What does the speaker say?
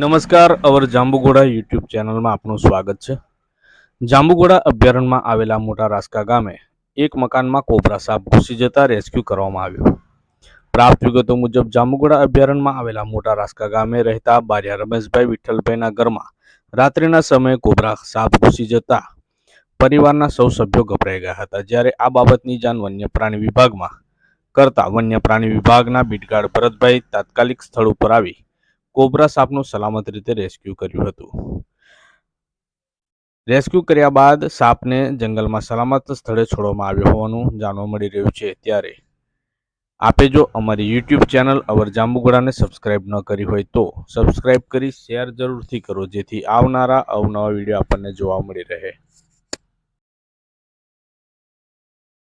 નમસ્કાર, અવર જાંબુગોડા યુટ્યુબ ચેનલમાં આપનું સ્વાગત છે. જાંબુગોડા અભયારણ્યમાં આવેલા મોટા રાસકા ગામે એક મકાનમાં કોબરા સાપ ઘૂસી જતા રેસ્ક્યુ કરવામાં આવ્યો. પ્રાપ્ત વિગતો મુજબ જાંબુગોડા અભયારણ્યમાં આવેલા મોટા રાસકા ગામે રહેતા બારિયા રમેશભાઈ વિઠ્ઠલભાઈના ઘરમાં રાત્રિના સમયે કોબરા સાપ ઘૂસી જતા પરિવારના સૌ સભ્યો ગભરાઈ ગયા હતા. જ્યારે આ બાબતની જાણ વન્ય પ્રાણી વિભાગમાં કરતા વન્ય પ્રાણી વિભાગના બીટગાર્ડ ભરતભાઈ તાત્કાલિક સ્થળ ઉપર આવી કોબરા સાપનું સલામત રીતે રેસ્ક્યુ કર્યું હતું. રેસ્ક્યુ કર્યા બાદ સાપને જંગલમાં સલામત સ્થળે છોડવામાં આવ્યો હોવાનું જાણવા મળી રહ્યું છે ત્યારે. આપે જો અમારી યુટ્યુબ ચેનલ અવર જાંબુગોડાને સબસ્ક્રાઇબ ન કરી હોય તો સબસ્ક્રાઇબ કરી શેર જરૂરથી કરો જેથી આવનારા અવનવા વીડિયો આપણને જોવા મળી રહે.